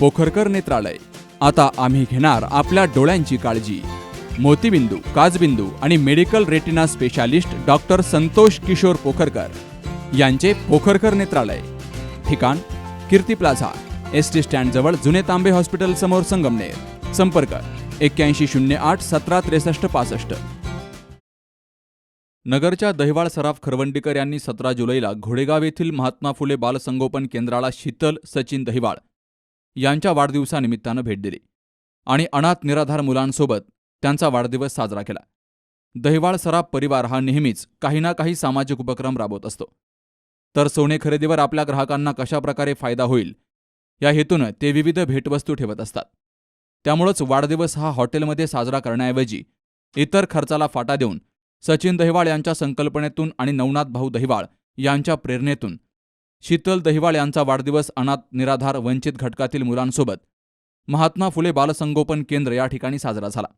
पोखरकर नेत्रालय. आता आम्ही घेणार आपल्या डोळ्यांची काळजी. मोतीबिंदू काजबिंदू आणि medical retina specialist doctor Santosh Kishor Pokharkar यांचे पोखरकर नेत्रालय. ठिकाण कीर्ती प्लाझा एस टी स्टँडजवळ जुने तांबे हॉस्पिटल समोर संगमनेर. संपर्क एक्क्याऐंशी शून्य आठ सतरा त्रेसष्ट पासष्ट. नगरच्या दहिवाळ सराफ खरवंडीकर यांनी सतरा जुलैला घोडेगाव येथील महात्मा फुले बालसंगोपन केंद्राला शीतल सचिन दहिवाळ यांच्या वाढदिवसानिमित्तानं भेट दिली आणि अनाथ निराधार मुलांसोबत त्यांचा वाढदिवस साजरा केला. दहिवाळ सराफ परिवार हा नेहमीच काही ना काही सामाजिक उपक्रम राबवत असतो. तर सोने खरेदीवर आपल्या ग्राहकांना कशाप्रकारे फायदा होईल या हेतूनं ते विविध भेटवस्तू ठेवत असतात. त्यामुळंच वाढदिवस हा हॉटेलमध्ये साजरा करण्याऐवजी इतर खर्चाला फाटा देऊन सचिन दहिवाळ यांच्या संकल्पनेतून आणि नवनाथ भाऊ दहिवाळ यांच्या प्रेरणेतून शीतल दहिवाळ यांचा वाढदिवस अनाथ निराधार वंचित घटकातील मुलांसोबत महात्मा फुले बालसंगोपन केंद्र या ठिकाणी साजरा झाला.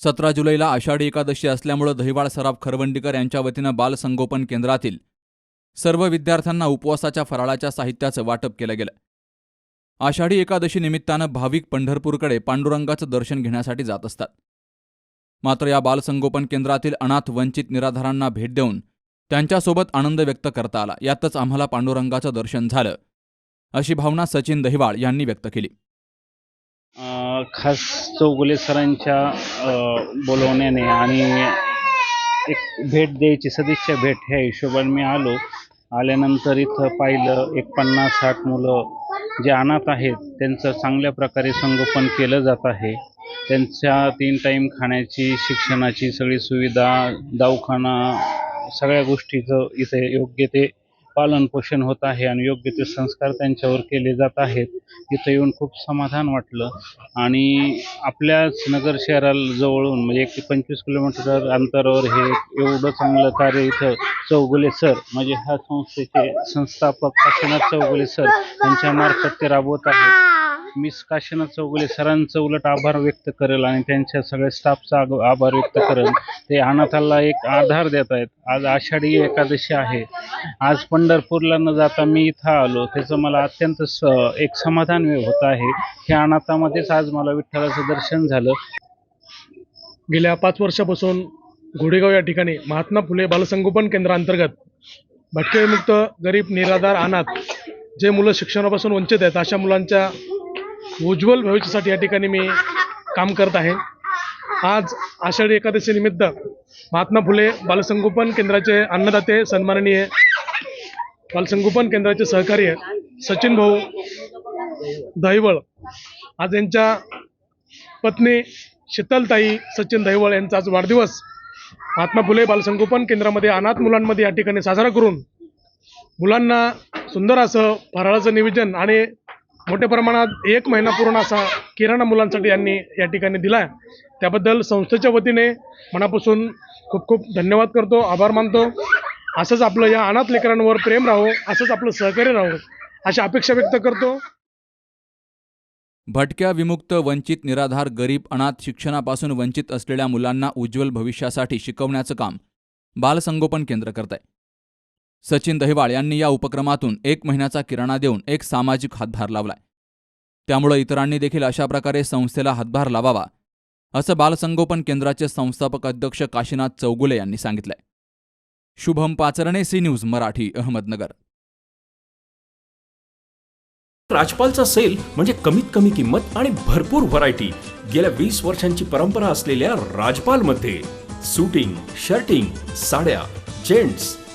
सतरा जुलैला आषाढी एकादशी असल्यामुळं दहिवाळ सराफ खरवंडीकर यांच्या वतीनं बालसंगोपन केंद्रातील सर्व विद्यार्थ्यांना उपवासाच्या फराळाच्या साहित्याचं वाटप केलं गेलं. आषाढी एकादशी निमित्तानं भाविक पंढरपूरकडे पांडुरंगाचं दर्शन घेण्यासाठी जात असतात. मात्र या बालसंगोपन केंद्रातील अनाथ वंचित निराधारांना भेट देऊन त्यांच्यासोबत आनंद व्यक्त करता आला. यातच आम्हाला पांडुरंगाचं दर्शन झालं अशी भावना सचिन दहिवाळ यांनी व्यक्त केली. खास चौगुले सरांच्या बोलवण्याने आणि एक भेट द्यायची सदिच्छा भेट ह्या हिशोबाने मी आलो. आल्यानंतर इथं पाहिलं एक पन्नास साठ मुलं जे अनाथ आहेत त्यांचं चांगल्या प्रकारे संगोपन केलं जात आहे. त्यांच्या तीन टाईम खाण्याची शिक्षणाची सगळी सुविधा दवाखाना सगळ्या गोष्टीचं इथे योग्य ते पालन पोषण होत आहे आणि योग्य ते संस्कार त्यांच्यावर केले जात आहेत. इथं येऊन खूप समाधान वाटलं. आणि आपल्याच नगर शहराला जवळून म्हणजे एक ते पंचवीस किलोमीटर अंतरावर हे एवढं चांगलं कार्य इथं चौगुले सर म्हणजे ह्या संस्थेचे संस्थापक काशीनाथ चौगुले सर यांच्यामार्फत ते राबवत आहेत. मी काशीनाथ चौगुले सरांचं उलट आभार व्यक्त करेल आणि त्यांच्या सगळ्या स्टाफचा आभार व्यक्त करेल. ते अनाथाला एक आधार देत आहेत. आज आषाढी एकादशी आहे. आज पंढरपूरला न जाता मी इथं आलो. त्याचं मला अत्यंत स एक समाधान होत आहे. ह्या अनाथामध्येच आज मला विठ्ठलाचं दर्शन झालं. गेल्या पाच वर्षापासून घोडेगाव या ठिकाणी महात्मा फुले बालसंगोपन केंद्रांतर्गत भटकेमुक्त गरीब निराधार अनाथ जे मुलं शिक्षणापासून वंचित आहेत अशा मुलांच्या उज्ज्वल भविष्यासाठी या ठिकाणी मी काम करत आहे. आज आषाढी एकादशीनिमित्त महात्मा फुले बालसंगोपन केंद्राचे अन्नदाते सन्माननीय बालसंगोपन केंद्राचे सहकार्य सचिन भाऊ दहिवळ आज यांच्या पत्नी शीतलताई सचिन दहिवळ यांचा आज वाढदिवस. महात्मा फुले बालसंगोपन केंद्रामध्ये अनाथ मुलांमध्ये या ठिकाणी साजरा करून मुलांना सुंदर असं फराळाचं नियोजन आणि मोठ्या प्रमाणात एक महिना पूर्ण असा किराणा मुलांसाठी यांनी या ठिकाणी दिला आहे त्याबद्दल संस्थेच्या वतीने मनापासून खूप खूप धन्यवाद करतो आभार मानतो. असंच आपलं या अनाथ लेकरांवर प्रेम राहो असंच आपलं सहकार्य राहो अशी अपेक्षा व्यक्त करतो. भटक्या विमुक्त वंचित निराधार गरीब अनाथ शिक्षणापासून वंचित असलेल्या मुलांना उज्ज्वल भविष्यासाठी शिकवण्याचं काम बालसंगोपन केंद्र करत आहे सचिन दहिवाळ यांनी या उपक्रमातून एक महिन्याचा किराणा देऊन एक सामाजिक हातभार लावलाय. त्यामुळे इतरांनी देखील अशा प्रकारे संस्थेला हातभार लावावा असं बालसंगोपन केंद्राचे संस्थापक अध्यक्ष काशीनाथ चौगुले यांनी सांगितलंय. Shubham Pacharne C news Marathi Ahmednagar. राजपालचा sale म्हणजे कमीत कमी किंमत आणि भरपूर व्हरायटी गेल्या वीस वर्षांची परंपरा असलेल्या राजपालमध्ये सुटिंग शर्टिंग साड्या जेंट्स